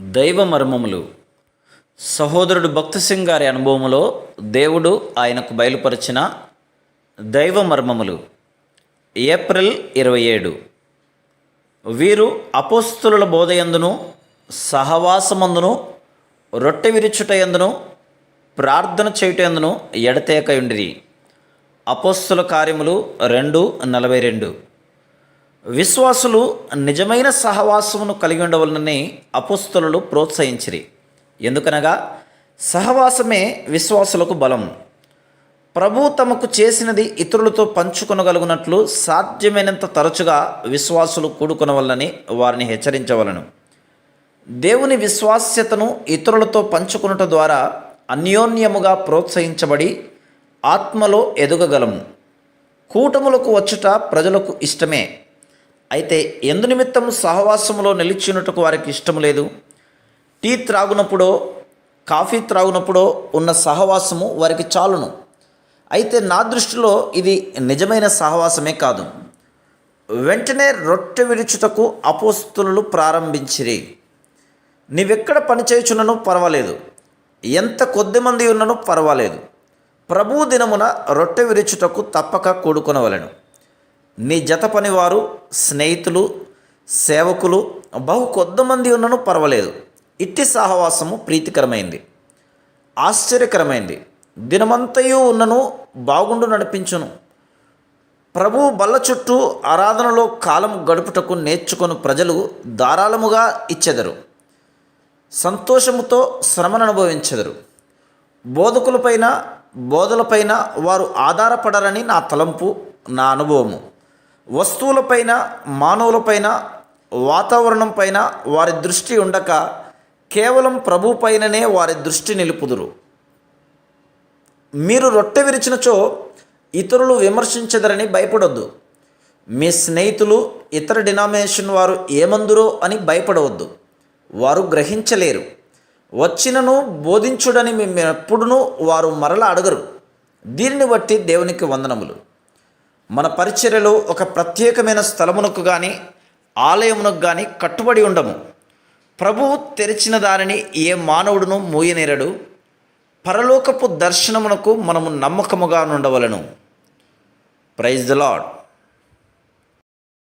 దైవ మర్మములు. సహోదరుడు భక్త సింగ్ గారి అనుభవములో దేవుడు ఆయనకు బయలుపరిచిన దైవ మర్మములు. ఏప్రిల్ ఇరవై ఏడు. వీరు అపోస్తుల బోధయందును సహవాసమందును రొట్టె విరుచుటయందును ప్రార్థన చేయుటందును ఎడతేకయుండిరి. అపోస్తుల కార్యములు రెండు నలభై రెండు. విశ్వాసులు నిజమైన సహవాసమును కలిగి ఉండవలనని అపుస్తులు ప్రోత్సహించిరి. ఎందుకనగా సహవాసమే విశ్వాసులకు బలం. ప్రభు తమకు చేసినది ఇతరులతో పంచుకొనగలుగునట్లు సాధ్యమైనంత తరచుగా విశ్వాసులు కూడుకొనవలనని వారిని హెచ్చరించవలను. దేవుని విశ్వాస్యతను ఇతరులతో పంచుకొనుట ద్వారా అన్యోన్యముగా ప్రోత్సహించబడి ఆత్మలో ఎదుగగలము. కూటములకు వచ్చుట ప్రజలకు ఇష్టమే. అయితే ఎందు నిమిత్తం సహవాసంలో నిలిచినట్టుకు వారికి ఇష్టం లేదు? టీ త్రాగునప్పుడో కాఫీ త్రాగునప్పుడో ఉన్న సహవాసము వారికి చాలును. అయితే నా దృష్టిలో ఇది నిజమైన సహవాసమే కాదు. వెంటనే రొట్టె విరుచుటకు అపోస్తులు ప్రారంభించిరి. నీవెక్కడ పనిచేయుచున్నను పర్వాలేదు. ఎంత కొద్ది మంది ఉన్నను పర్వాలేదు. ప్రభు దినమున రొట్టె విరుచుటకు తప్పక కూడుకొనవలెను. నీ జత పనివారు స్నేహితులు సేవకులు బహు కొద్దిమంది ఉన్నను పర్వాలేదు. ఇట్టి సహవాసము ప్రీతికరమైంది. ఆశ్చర్యకరమైంది. దినమంతయు ఉన్నను బాగుండు నడిపించును. ప్రభు బల్ల చుట్టూ ఆరాధనలో కాలం గడుపుటకు నేర్చుకొని ప్రజలు ధారాళముగా ఇచ్చెదరు. సంతోషముతో శ్రమను అనుభవించెదరు బోధకులపైన బోధలపైన వారు ఆధారపడరని నా తలంపు నా అనుభవము. వస్తువులపైన మానవులపైన వాతావరణం పైన వారి దృష్టి ఉండక కేవలం ప్రభు పైననే వారి దృష్టి నిలుపుదురు. మీరు రొట్టె విరిచినచో ఇతరులు విమర్శించదరని భయపడొద్దు. మీ స్నేహితులు ఇతర డినామినేషన్ వారు ఏమందురో అని భయపడవద్దు. వారు గ్రహించలేరు. వచ్చినను బోధించుడని మేము ఎప్పుడునూ వారు మరల అడగరు. దీనిని బట్టి దేవునికి వందనములు. మన పరిచర్యలో ఒక ప్రత్యేకమైన స్థలమునకు కానీ ఆలయమునకు కానీ కట్టుబడి ఉండము. ప్రభువు తెరిచిన దానిని ఏ మానవుడును మూయనేరడు. పరలోకపు దర్శనమునకు మనము నమ్మకముగా ఉండవలను ప్రైజ్ ద లాడ్